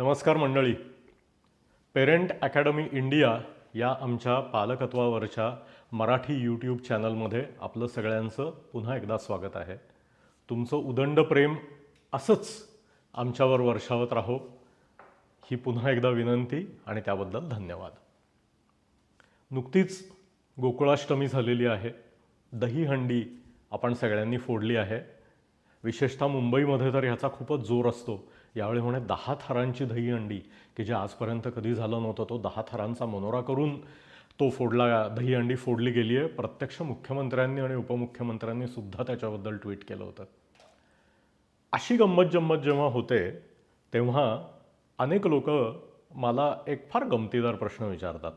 नमस्कार मंडळी. Parent academy India या आमच्या पालकत्वावरच्या मराठी यूट्यूब चॅनलमध्ये आपलं सगळ्यांचं पुन्हा एकदा स्वागत आहे. तुमचं उदंड प्रेम असंच आमच्यावर वर्षावत राहो ही पुन्हा एकदा विनंती आणि त्याबद्दल धन्यवाद. नुकतीच गोकुळाष्टमी झालेली आहे दहीहंडी आपण सगळ्यांनी फोडली आहे. विशेषतः मुंबईमध्ये तर ह्याचा खूपच जोर असतो. यावेळी म्हणे दहा थरांची दहीहंडी की जे आजपर्यंत कधी झालं नव्हतं तो दहा थरांचा मनोरा करून तो फोडला दहीहंडी फोडली गेली आहे. प्रत्यक्ष मुख्यमंत्र्यांनी आणि उपमुख्यमंत्र्यांनी सुद्धा त्याच्याबद्दल ट्विट केलं होतं. अशी गंमत जम्मत जेव्हा होते तेव्हा अनेक लोक मला एक फार गमतीदार प्रश्न विचारतात.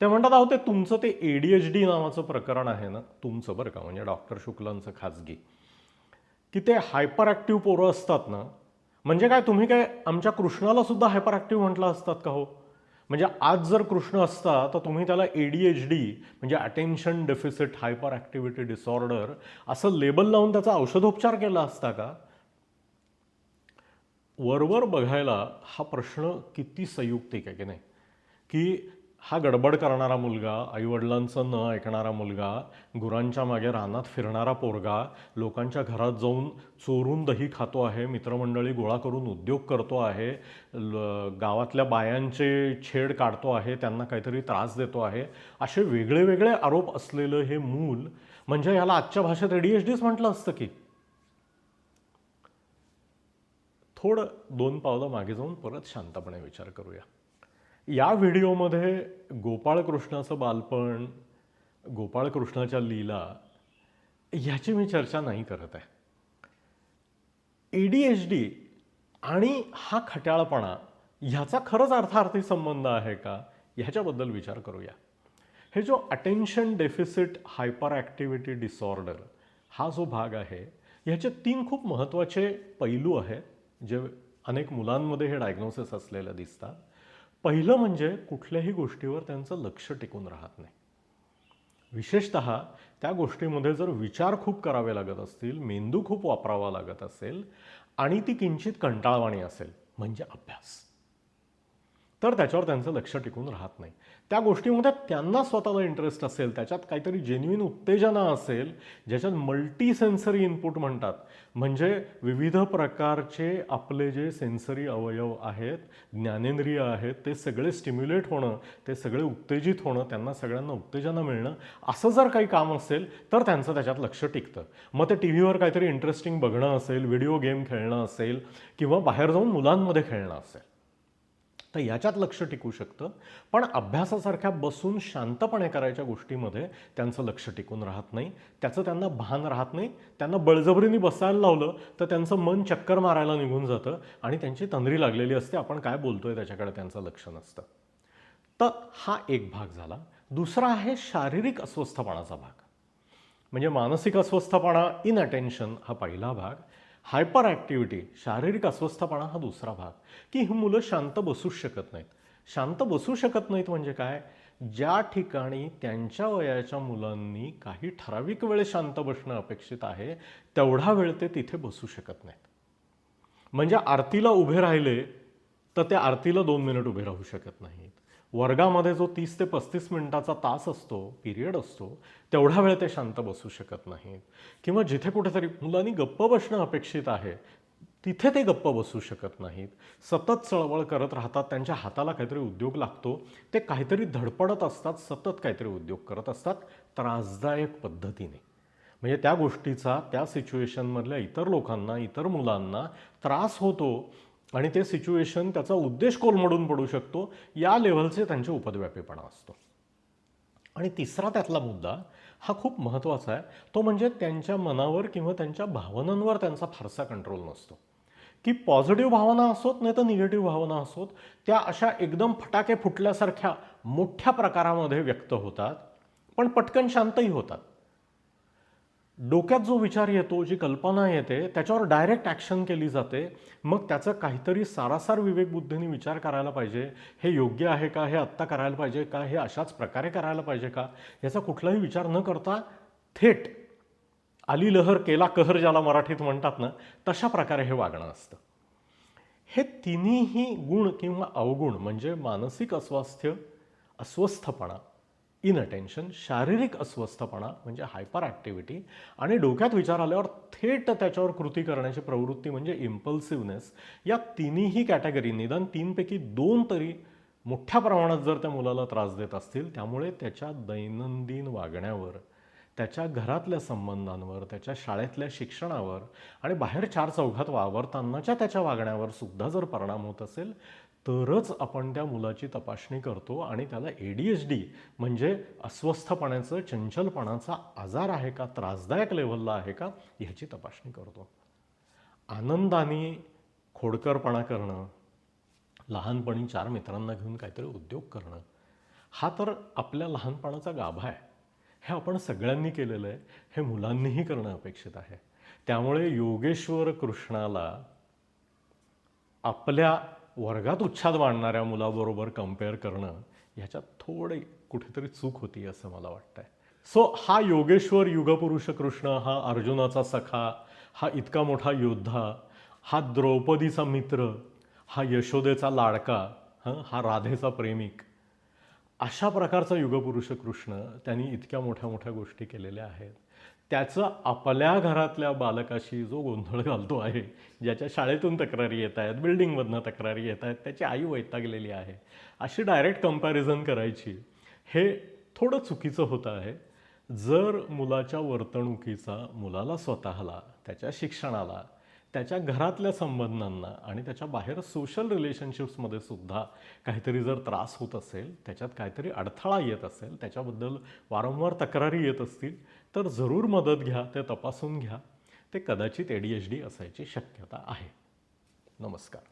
ते म्हणतात अहो ते तुमचं ते ए डी एच डी नावाचं प्रकरण आहे ना? तुमचं बरं का म्हणजे डॉक्टर शुक्लांचं खाजगी. की ते हायपर ॲक्टिव्ह पोरं असतात ना म्हणजे काय तुम्ही काय आमच्या कृष्णाला सुद्धा हायपर ॲक्टिव्ह म्हटलं असतात का हो? म्हणजे आज जर कृष्ण असता तर तुम्ही त्याला ए डी एच डी म्हणजे attention deficit hyperactivity disorder असं लेबल लावून त्याचा औषधोपचार केला असता का? वरवर बघायला हा प्रश्न किती संयुक्तिक आहे की नाही? की हा गडबड करणारा मुलगा आईवडिलांचं न ऐकणारा मुलगा गुरांच्या मागे रानात फिरणारा पोरगा लोकांच्या घरात जाऊन चोरून दही खातो आहे मित्रमंडळी गोळा करून उद्योग करतो आहे ल गावातल्या बायांचे छेड काढतो आहे त्यांना काहीतरी त्रास देतो आहे असे वेगळे वेगळे आरोप असलेलं हे मूल म्हणजे याला आजच्या भाषेत ए म्हटलं असतं की? थोडं दोन पावलं मागे जाऊन परत शांतपणे विचार करूया. या व्हिडिओमध्ये गोपाळकृष्णाचं बालपण गोपाळकृष्णाच्या लीला ह्याची मी चर्चा नाही करत आहे. ए डी एच डी आणि हा खट्याळपणा ह्याचा खरंच अर्थार्थी संबंध आहे का? ह्याच्याबद्दल विचार करूया. हे जो attention deficit hyperactivity disorder हा जो भाग आहे ह्याचे तीन खूप महत्त्वाचे पैलू आहेत जे अनेक मुलांमध्ये हे डायग्नोसिस असलेलं दिसतात. पहिलं म्हणजे कुठल्याही गोष्टीवर त्यांचं लक्ष टिकून राहत नाही. विशेषत त्या गोष्टीमध्ये जर विचार खूप करावे लागत असतील मेंदू खूप वापरावा लागत असेल आणि ती किंचित कंटाळवाणी असेल म्हणजे अभ्यास. तर त्याच्यावर त्यांचं लक्ष टिकून राहत नाही. त्या गोष्टीमध्ये त्यांना स्वतःला इंटरेस्ट असेल त्याच्यात काहीतरी जेन्युइन उत्तेजना असेल ज्याच्यात मल्टी सेन्सरी इनपुट म्हणतात. म्हणजे विविध प्रकारचे आपले जे सेन्सरी अवयव आहेत ज्ञानेंद्रिय आहेत ते सगळे स्टिम्युलेट होणं ते सगळे उत्तेजित होणं त्यांना सगळ्यांना उत्तेजना मिळणं असं जर काही काम असेल तर त्यांचं त्याच्यात लक्ष टिकतं. मग ते टी व्हीवर काहीतरी इंटरेस्टिंग बघणं असेल व्हिडिओ गेम खेळणं असेल किंवा बाहेर जाऊन मुलांमध्ये खेळणं असेल. तर याच्यात लक्ष टिकू शकतं. पण अभ्यासासारख्या बसून शांतपणे करायच्या गोष्टीमध्ये त्यांचं लक्ष टिकून राहत नाही. त्याचं त्यांना भान राहत नाही. त्यांना बळजबरीने बसायला लावलं तर त्यांचं मन चक्कर मारायला निघून जातं आणि त्यांची तंद्री लागलेली असते. आपण काय बोलतोय त्याच्याकडे त्यांचं लक्ष नसतं. तर हा एक भाग झाला. दुसरा आहे शारीरिक अस्वस्थपणाचा भाग. म्हणजे मानसिक अस्वस्थपणा इन अटेन्शन हा पहिला भाग. हायपर ॲक्टिव्हिटी शारीरिक अस्वस्थपणा हा दुसरा भाग. की ही मुलं शांत बसूच शकत नाहीत. शांत बसू शकत नाहीत म्हणजे काय? ज्या ठिकाणी त्यांच्या वयाच्या मुलांनी काही ठराविक वेळ शांत बसणं अपेक्षित आहे तेवढा वेळ ते तिथे बसू शकत नाहीत. म्हणजे आरतीला उभे राहिले तर ते आरतीला दोन मिनिट उभे राहू शकत नाहीत. वर्गामध्ये जो तीस ते पस्तीस मिनिटाचा तास असतो पिरियड असतो तेवढा वेळ ते शांत बसू शकत नाहीत. किंवा जिथे कुठेतरी मुलांनी गप्प बसणं अपेक्षित आहे तिथे ते गप्प बसू शकत नाहीत. सतत चळवळ करत राहतात त्यांच्या हाताला काहीतरी उद्योग लागतो ते काहीतरी धडपडत असतात सतत काहीतरी उद्योग करत असतात त्रासदायक पद्धतीने. म्हणजे त्या गोष्टीचा त्या सिच्युएशनमधल्या इतर लोकांना इतर मुलांना त्रास होतो आणि ते सिच्युएशन त्याचा उद्देश कोलमडून पडू शकतो या लेव्हलचे त्यांचे उपदव्यापीपणा असतो. आणि तिसरा त्यातला मुद्दा हा खूप महत्त्वाचा आहे तो म्हणजे त्यांच्या मनावर किंवा त्यांच्या भावनांवर त्यांचा फारसा कंट्रोल नसतो. की पॉझिटिव्ह भावना असोत नाही तर निगेटिव्ह भावना असोत त्या अशा एकदम फटाके फुटल्यासारख्या मोठ्या प्रकारामध्ये व्यक्त होतात पण पटकन शांतही होतात. डोक्यात जो विचार येतो जी कल्पना येते त्याच्यावर डायरेक्ट ॲक्शन केली जाते. मग त्याचं काहीतरी सारासार विवेकबुद्धीने विचार करायला पाहिजे. हे योग्य आहे का? हे आत्ता करायला पाहिजे का? हे अशाच प्रकारे करायला पाहिजे का? याचा कुठलाही विचार न करता थेट आली लहर केला कहर ज्याला मराठीत म्हणतात ना तशा प्रकारे हे वागणं असतं. हे तिन्हीही गुण किंवा अवगुण म्हणजे मानसिक अस्वास्थ्य अस्वस्थपणा इनअटेन्शन शारीरिक अस्वस्थपणा म्हणजे हायपर ॲक्टिव्हिटी आणि डोक्यात विचार आल्यावर थेट त्याच्यावर कृती करण्याची प्रवृत्ती म्हणजे इम्पल्सिव्हनेस या तिन्हीही कॅटेगरी निदान तीनपैकी दोन तरी मोठ्या प्रमाणात जर त्या मुलाला त्रास देत असतील त्यामुळे त्याच्या दैनंदिन वागण्यावर त्याच्या घरातल्या संबंधांवर त्याच्या शाळेतल्या शिक्षणावर आणि बाहेर चार चौघात वावरतानाच्या त्याच्या वागण्यावर सुद्धा जर परिणाम होत असेल तरच आपण त्या मुलाची तपासणी करतो आणि त्याला ए डी एच डी म्हणजे अस्वस्थपणाचं चंचलपणाचा आजार आहे का त्रासदायक लेव्हलला आहे का ह्याची तपासणी करतो. आनंदाने खोडकरपणा करणं लहानपणी चार मित्रांना घेऊन काहीतरी उद्योग करणं हा तर आपल्या लहानपणाचा गाभा आहे. हे आपण सगळ्यांनी केलेलं आहे हे मुलांनीही करणं अपेक्षित आहे. त्यामुळे योगेश्वर कृष्णाला आपल्या वर्गात उच्छाद मांडणाऱ्या मुलाबरोबर कंपेअर करणं ह्याच्यात थोडी कुठेतरी चूक होती असं मला वाटतंय. सो हा योगेश्वर युगपुरुष कृष्ण हा अर्जुनाचा सखा हा इतका मोठा योद्धा हा द्रौपदीचा मित्र हा यशोदेचा लाडका हं हा राधेचा प्रेमिक अशा प्रकारचा युगपुरुष कृष्ण त्यांनी इतक्या मोठ्या मोठ्या गोष्टी केलेल्या आहेत. त्याचं आपल्या घरातल्या बालकाशी जो गोंधळ घालतो आहे ज्याच्या शाळेतून तक्रारी येत आहेत बिल्डिंगमधनं तक्रारी येत आहेत त्याची आई वैतागलेली आहे. अशी डायरेक्ट कंपॅरिझन करायची हे थोडं चुकीचं होतं आहे. जर मुलाच्या वर्तणुकीचा मुलाला स्वतःला त्याच्या शिक्षणाला त्याच्या घरातल्या संबंधांना आणि त्याच्या बाहेर सोशल रिलेशनशिप्समध्ये सुद्धा काहीतरी जर त्रास होत असेल त्याच्यात काहीतरी अडथळा येत असेल त्याच्याबद्दल वारंवार तक्रारी येत असतील तर जरूर मदत घ्या ते तपासून घ्या. ते कदाचित ए डी एच डी असायची शक्यता आहे. नमस्कार.